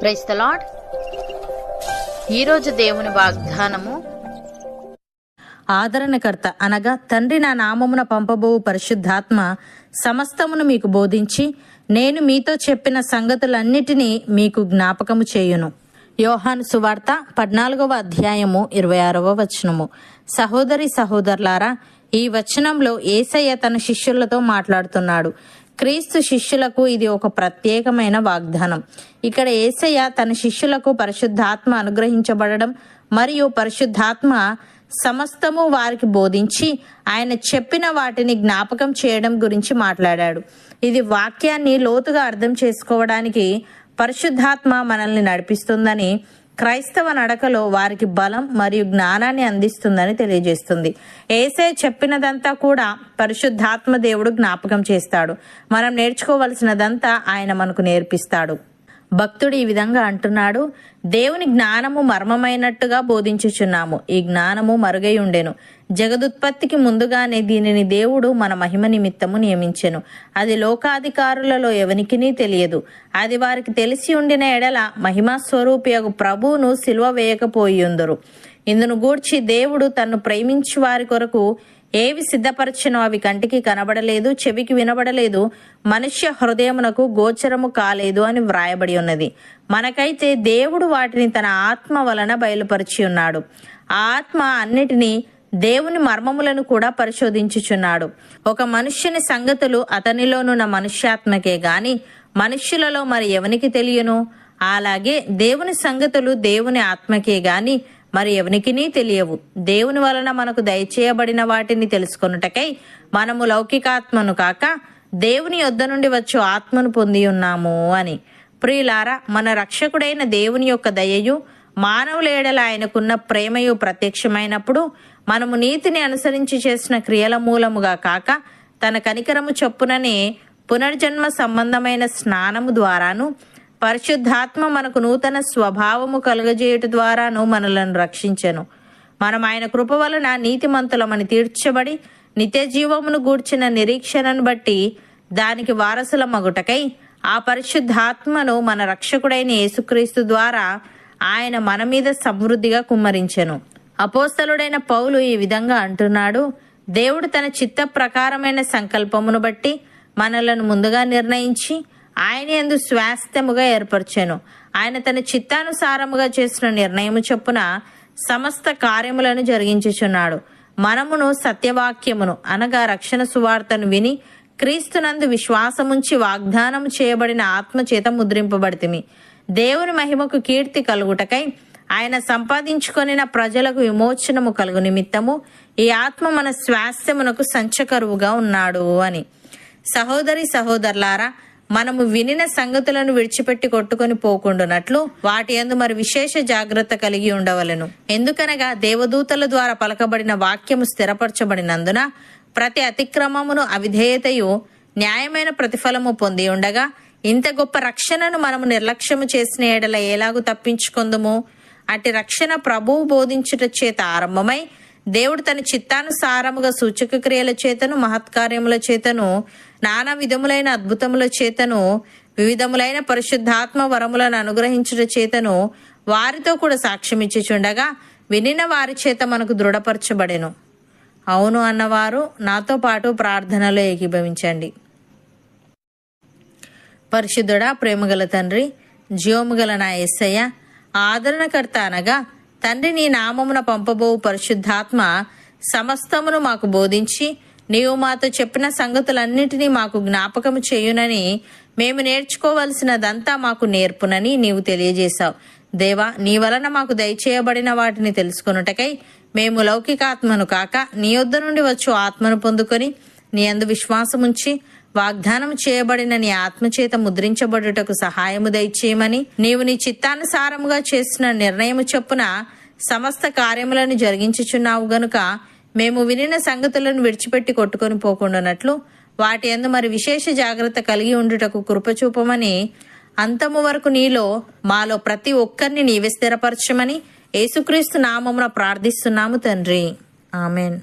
Price the lord ఈరోజు దేవుని వాగ్దానము ఆదరణకర్త అనగా తండ్రి నా నామమున పంపబోవు పరిశుద్ధాత్మ సమస్తమును మీకు బోధించి నేను మీతో చెప్పిన సంగతులన్నిటినీ మీకు జ్ఞాపకము చేయును. యోహాను సువార్త పద్నాలుగవ అధ్యాయము ఇరవై ఆరవ వచనము. సహోదరి సహోదరులారా ఈ వచనంలో ఏసయ్య తన శిష్యులతో మాట్లాడుతున్నాడు. క్రీస్తు శిష్యులకు ఇది ఒక ప్రత్యేకమైన వాగ్దానం. ఇక్కడ ఏసయ్య తన శిష్యులకు పరిశుద్ధాత్మ అనుగ్రహించబడడం మరియు పరిశుద్ధాత్మ సమస్తము వారికి బోధించి ఆయన చెప్పిన వాటిని జ్ఞాపకం చేయడం గురించి మాట్లాడాడు. ఇది వాక్యాన్ని లోతుగా అర్థం చేసుకోవడానికి పరిశుద్ధాత్మ మనల్ని నడిపిస్తుందని క్రైస్తవ నడకలో వారికి బలం మరియు జ్ఞానాన్ని అందిస్తుందని తెలియజేస్తుంది. ఏసే చెప్పినదంతా కూడా పరిశుద్ధాత్మ దేవుడు జ్ఞాపకం చేస్తాడు. మనం నేర్చుకోవలసినదంతా ఆయన మనకు నేర్పిస్తాడు. భక్తుడు ఈ విధంగా అంటున్నాడు దేవుని జ్ఞానము మర్మమైనట్టుగా బోధించుచున్నాము. ఈ జ్ఞానము మరుగై ఉండెను. జగదుత్పత్తికి ముందుగానే దీనిని దేవుడు మన మహిమ నిమిత్తము నియమించెను. అది లోకాధికారులలో ఎవనికినీ తెలియదు. అది వారికి తెలిసి ఉండిన ఎడల మహిమా స్వరూపియగు ప్రభువును సిలువ వేయకపోయిందురు ఇందును గూర్చి దేవుడు తన్ను ప్రేమించి వారి కొరకు ఏవి సిద్ధపరచనో అవి కంటికి కనబడలేదు చెవికి వినబడలేదు మనుష్య హృదయమునకు గోచరము కాలేదు అని వ్రాయబడి ఉన్నది. మనకైతే దేవుడు వాటిని తన ఆత్మ వలన బయలుపరిచి ఉన్నాడు. ఆ ఆత్మ అన్నిటినీ దేవుని మర్మములను కూడా పరిశోధించుచున్నాడు. ఒక మనుష్యుని సంగతులు అతనిలోనున్న మనుష్యాత్మకే గాని మనుష్యులలో మరి ఎవనికి తెలియను? అలాగే దేవుని సంగతులు దేవుని ఆత్మకే గాని మరి ఎవనికినీ తెలియవు. దేవుని వలన మనకు దయచేయబడిన వాటిని తెలుసుకొనుటకై మనము లౌకికాత్మను కాక దేవుని యొద్ద నుండి వచ్చు ఆత్మను పొంది ఉన్నాము అని. ప్రియులారా మన రక్షకుడైన దేవుని యొక్క దయయు మానవులేడల ఆయనకున్న ప్రేమయు ప్రత్యక్షమైనప్పుడు మనము నీతిని అనుసరించి చేసిన క్రియల మూలముగా కాక తన కనికరము చొప్పుననే పునర్జన్మ సంబంధమైన స్నానము ద్వారాను పరిశుద్ధాత్మ మనకు నూతన స్వభావము కలుగజేయుట ద్వారాను మనలను రక్షించెను. మనం ఆయన కృప వలన నీతిమంతులమని తీర్చబడి నిత్య జీవమును గూర్చిన నిరీక్షణను బట్టి దానికి వారసుల మగుటకై ఆ పరిశుద్ధాత్మను మన రక్షకుడైన యేసుక్రీస్తు ద్వారా ఆయన మన మీద సమృద్ధిగా కుమ్మరించెను. అపోస్తలుడైన పౌలు ఈ విధంగా అంటున్నాడు దేవుడు తన చిత్త ప్రకారమైన సంకల్పమును బట్టి మనలను ముందుగా నిర్ణయించి ఆయన ఎందు స్వాస్థ్యముగా ఏర్పరిచాను. ఆయన తన చిత్తానుసారముగా చేసిన నిర్ణయము చొప్పున సమస్త కార్యములను జరిగించుచున్నాడు. మనమును సత్యవాక్యమును అనగా రక్షణ సువార్తను విని క్రీస్తునందు విశ్వాసముంచి వాగ్దానం చేయబడిన ఆత్మ చేత ముద్రింపబడితిమి. దేవుని మహిమకు కీర్తి కలుగుటకై ఆయన సంపాదించుకొనిన ప్రజలకు విమోచనము కలుగు నిమిత్తము ఈ ఆత్మ మన స్వాస్థ్యమునకు సంచకరువుగా ఉన్నాడు అని. సహోదరి సహోదరులారా మనము వినిన సంగతులను విడిచిపెట్టి కొట్టుకొని పోకుండునట్లు వాటి యందు మరి విశేష జాగ్రత్త కలిగి ఉండవలెను. ఎందుకనగా దేవదూతల ద్వారా పలకబడిన వాక్యము స్థిరపరచబడినందున ప్రతి అతిక్రమమును అవిధేయతయు న్యాయమైన ప్రతిఫలము పొంది ఉండగా ఇంత గొప్ప రక్షణను మనము నిర్లక్ష్యము చేసిన ఎడల ఎలాగు తప్పించుకుందుము? అటు రక్షణ ప్రభువు బోధించుట చేత ఆరంభమై దేవుడు తన చిత్తానుసారముగా సూచక క్రియల చేతను మహత్కార్యముల చేతను నానా విధములైన అద్భుతముల చేతను వివిధములైన పరిశుద్ధాత్మ వరములను అనుగ్రహించుట చేతను వారితో కూడా సాక్ష్యమిచ్చుచుండగా వినిన వారి చేత మనకు దృఢపరచబడెను. అవును అన్నవారు నాతో పాటు ప్రార్థనలో ఏకీభవించండి. పరిశుద్ధుడా ప్రేమగల తండ్రి జీవముగల నా ఎస్సయ్య ఆదరణకర్త అనగా తండ్రి నీ నామమున పంపబో పరిశుద్ధాత్మ సమస్తమును మాకు బోధించి నీవు మాతో చెప్పిన సంగతులన్నిటినీ మాకు జ్ఞాపకము చేయునని మేము నేర్చుకోవలసినదంతా మాకు నేర్పునని నీవు తెలియజేశావు. దేవా నీ వలన మాకు దయచేయబడిన వాటిని తెలుసుకొనుటకై మేము లౌకికాత్మను కాక నీ యొద్ద నుండి వచ్చు ఆత్మను పొందుకొని నీ అందు విశ్వాసముంచి వాగ్దానం చేయబడిన నీ ఆత్మచేత ముద్రించబడుటకు సహాయము దయచేయమని నీవు నీ చిత్తానుసారముగా చేసిన నిర్ణయము చొప్పున సమస్త కార్యములను జరిగించుచున్నావు గనుక మేము వినిన సంగతులను విడిచిపెట్టి కొట్టుకొని పోకుండానట్లు వాటి అందు మరి విశేష జాగ్రత్త కలిగి ఉండుటకు కృపచూపమని అంతము వరకు నీలో మాలో ప్రతి ఒక్కరిని నీవే స్థిరపరచమని యేసుక్రీస్తు నామమున ప్రార్థిస్తున్నాము తండ్రి. ఆమెన్.